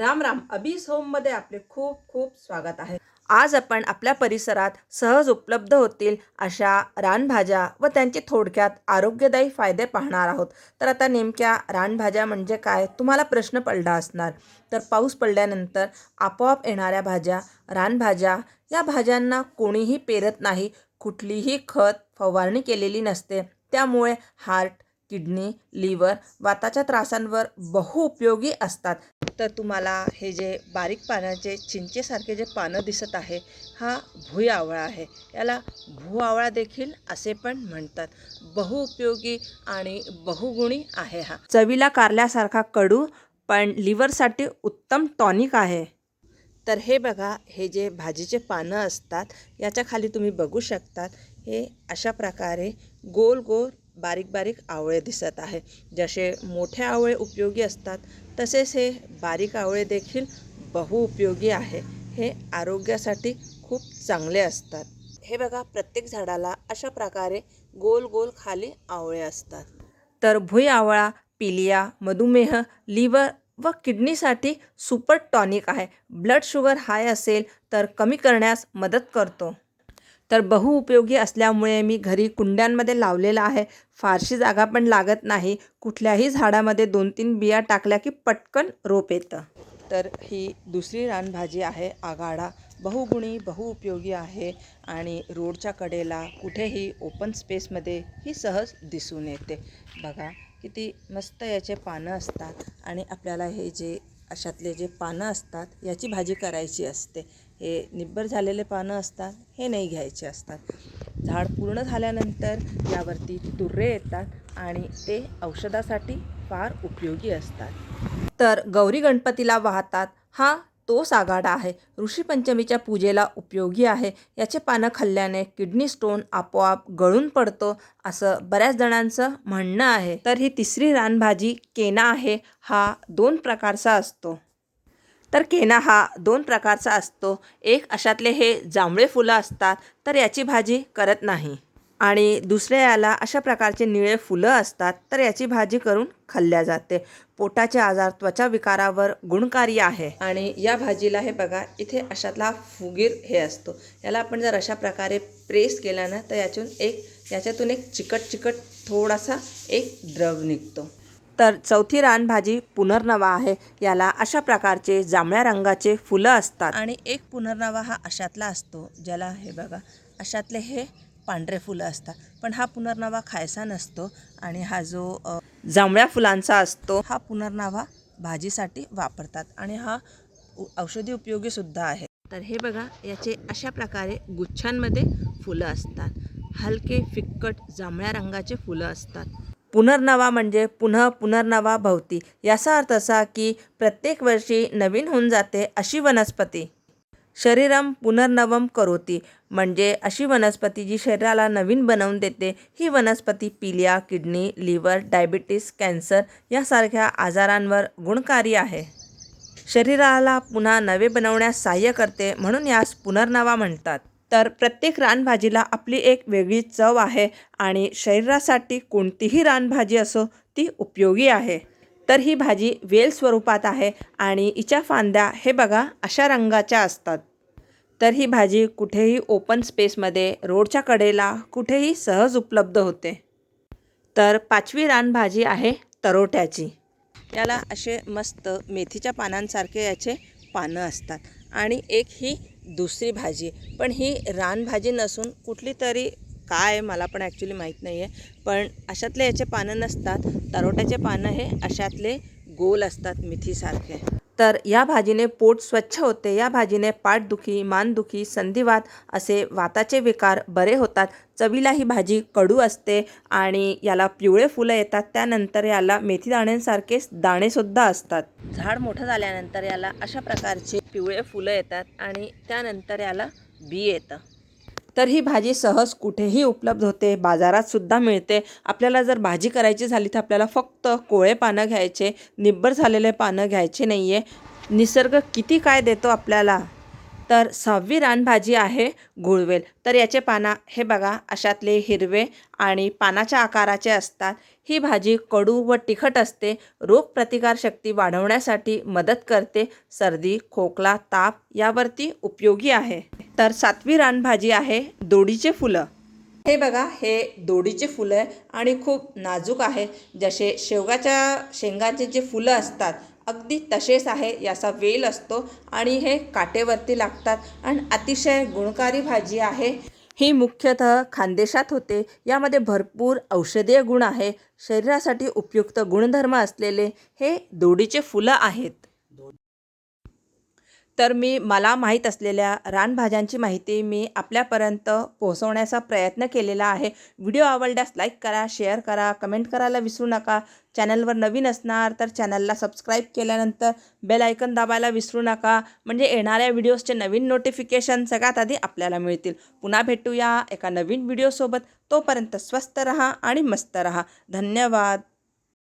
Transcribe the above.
राम राम. अबीस होममध्ये आपले खूप खूप स्वागत आहे. आज आपण आपल्या परिसरात सहज उपलब्ध होतील अशा रानभाज्या व त्यांचे थोडक्यात आरोग्यदायी फायदे पाहणार आहोत. तर आता नेमक्या रानभाज्या म्हणजे काय? तुम्हाला प्रश्न पडला असणार. तर पाऊस पडल्यानंतर आपोआप येणाऱ्या भाज्या रानभाज्या या भाज्यांना कोणीही पेरत नाही. कुठलीही खत फवारणी केलेली नसते. त्यामुळे हार्ट किडनी लिव्हर वाताच्या त्रासांवर बहुउपयोगी असतात. तर तुम्हाला हे जे बारीक पानाचे चिंचेसारखे जे पानं दिसत आहे हा भुयावळा आहे. याला भुआवळा देखील असे पण म्हणतात. बहुउपयोगी आणि बहुगुणी आहे हा. चवीला कारल्यासारखा कडू पण लिव्हरसाठी उत्तम टॉनिक आहे. तर हे बघा हे जे भाजीचे पानं असतात याच्या खाली तुम्ही बघू शकतात हे अशा प्रकारे गोल गोल बारीक बारीक आवळे दिसत आहे. जसे मोठे आवळे उपयोगी असतात तसेच हे बारीक आवळे देखील बहुउपयोगी आहे. हे आरोग्यासाठी खूप चांगले असतात. हे बघा प्रत्येक झाडाला अशा प्रकारे गोल गोल खाली आवळे असतात. तर भुई आवळा पिलिया मधुमेह लिव्हर व किडनीसाठी सुपर टॉनिक आहे. ब्लड शुगर हाय असेल तर कमी करण्यास मदत करतो. तर बहुउपयोगी असल्यामुळे मी घरी कुंड्यांमध्ये लावलेला आहे. फारशी जागा पण लागत नाही. कुठल्याही झाडामध्ये दोन तीन बिया टाकल्या की पटकन रोप येतं. तर ही दुसरी रानभाजी आहे. आगाडा बहुगुणी बहुउपयोगी आहे आणि रोडच्या कडेला कुठेही ओपन स्पेसमध्ये ही सहज दिसून येते. बघा किती मस्त याचे पानं असतात आणि आपल्याला हे जे अशातले जे पानं असतात याची भाजी करायची असते. हे निब्बर झालेले पानं असतात हे नाही घ्यायचे असतात. झाड पूर्ण झाल्यानंतर यावरती तुर्रे येतात आणि ते औषधासाठी फार उपयोगी असतात. तर गौरी गणपतीला वाहतात हा तो सागाडा आहे. ऋषीपंचमीच्या पूजेला उपयोगी आहे. याचे पानं खाल्ल्याने किडनी स्टोन आपोआप गळून पडतो असं बऱ्याच जणांचं म्हणणं आहे. तर ही तिसरी रानभाजी केना आहे हा दोन प्रकारचा असतो. तर केना हा दोन प्रकारचा असतो. एक अशातले हे जांभळे फुलं असतात तर याची भाजी करत नाही. आणि दुसऱ्या याला अशा प्रकारचे निळे फुलं असतात तर याची भाजी करून खाल्ल्या जाते. पोटाचे आजार त्वचा विकारावर गुणकारी आहे. आणि या भाजीला हे बघा इथे अशातला फुगीर हे असतो. याला आपण जर अशा प्रकारे प्रेस केला ना तर यातून एक याच्यातून एक चिकट चिकट थोडासा एक द्रव निघतो. तर चौथी रानभाजी पुनर्नवा आहे. याला अशा प्रकारचे जांभळ्या रंगाचे फुलं असतात. आणि एक पुनर्नवा हा अशातला असतो ज्याला हे बघा अशातले हे पांढरे फुलं असतात. पण हा पुनर्नवा खायचा नसतो आणि हा जो जांभळ्या फुलांचा असतो. हा पुनर्नवा भाजीसाठी वापरतात आणि हा औषधी उपयोगी सुद्धा आहे. तर हे बघा याचे अशा प्रकारे गुच्छांमध्ये फुलं असतात. हलके फिक्कट जांभळ्या रंगाचे फुलं असतात. पुनर्नवा म्हणजे पुन्हा पुनर्नवा भवती. याचा अर्थ असा की प्रत्येक वर्षी नवीन होऊन जाते अशी वनस्पती. शरीरम पुनर्नवम करोती. म्हणजे अशी वनस्पती जी शरीराला नवीन बनवून देते ही वनस्पती पिलिया किडनी लिव्हर डायबिटीस कॅन्सर यासारख्या आजारांवर गुणकारी आहे. शरीराला पुन्हा नवे बनवण्यास सहाय्य करते म्हणून यास पुनर्नवा म्हणतात. तर प्रत्येक रानभाजीला आपली एक वेगळी चव आहे आणि शरीरासाठी कोणतीही रानभाजी असो ती उपयोगी आहे. तर ही भाजी वेल स्वरूपात आहे आणि हिच्या फांद्या हे बघा अशा रंगाच्या असतात. तर ही भाजी कुठेही ओपन स्पेसमध्ये रोडच्या कडेला कुठेही सहज उपलब्ध होते. तर पाचवी रानभाजी आहे तरोट्याची. याला असे मस्त मेथीच्या पानांसारखे याचे पानं असतात. आणि एक ही दुसरी भाजी पण ही रानभाजी नसून कुठली तरी काय मला पण ॲक्च्युली माहीत नाही आहे पण अशातले याचे पानं नसतात. तरोट्याचे पानं हे अशातले गोल असतात मेथीसारखे. तर या भाजीने पोट स्वच्छ होते. या भाजीने पाठदुखी मानदुखी संधिवात असे वाताचे विकार बरे होतात. चवीला ही भाजी कडू असते आणि याला पिवळे फुलं येतात. त्यानंतर याला मेथी दाण्यांसारखेच दाणेसुद्धा असतात. झाड मोठं झाल्यानंतर याला अशा प्रकारचे पिवळे फुलं येतात आणि त्यानंतर याला बी येतं. तर ही भाजी सहज कुठेही उपलब्ध होते बाजारातसुद्धा मिळते. आपल्याला जर भाजी करायची झाली तर आपल्याला फक्त कोळे पानं घ्यायचे निब्बर झालेले पानं घ्यायचे नाही आहे निसर्ग किती काय देतो आपल्याला? तर सहावी रानभाजी आहे गुळवेल. तर याचे पाना हे बघा अशातले हिरवे आणि पानाच्या आकाराचे असतात. ही भाजी कडू व तिखट असते. रोगप्रतिकारशक्ती वाढवण्यासाठी मदत करते. सर्दी खोकला ताप यावरती उपयोगी आहे. तर सातवी रानभाजी आहे दोडीचे फुलं. हे बघा हे दोडीचे फुलं आहे आणि खूप नाजूक आहे. जसे शेवगाच्या शेंगाचे जे फुलं असतात अगदी तसेच आहे याचा वेल असतो आणि हे काटेवरती लागतात आणि अतिशय गुणकारी भाजी आहे. ही मुख्यतः खानदेशात होते. यामध्ये भरपूर औषधीय गुण आहे. शरीरासाठी उपयुक्त गुणधर्म असलेले हे दोडीचे फुलं आहेत. तर मी मला माहीत असलेल्या रानभाज्यांची माहिती मी आपल्यापर्यंत पोहोचवण्याचा प्रयत्न केलेला आहे. व्हिडिओ आवडल्यास लाईक करा शेअर करा कमेंट करायला विसरू नका. चॅनलवर नवीन असणार तर चॅनलला सबस्क्राईब केल्यानंतर बेल आयकन दाबायला विसरू नका. म्हणजे येणाऱ्या व्हिडिओजचे नवीन नोटिफिकेशन सगळ्यात आधी आपल्याला मिळतील. पुन्हा भेटूया एका नवीन व्हिडिओसोबत. तोपर्यंत स्वस्त रहा आणि मस्त रहा. धन्यवाद.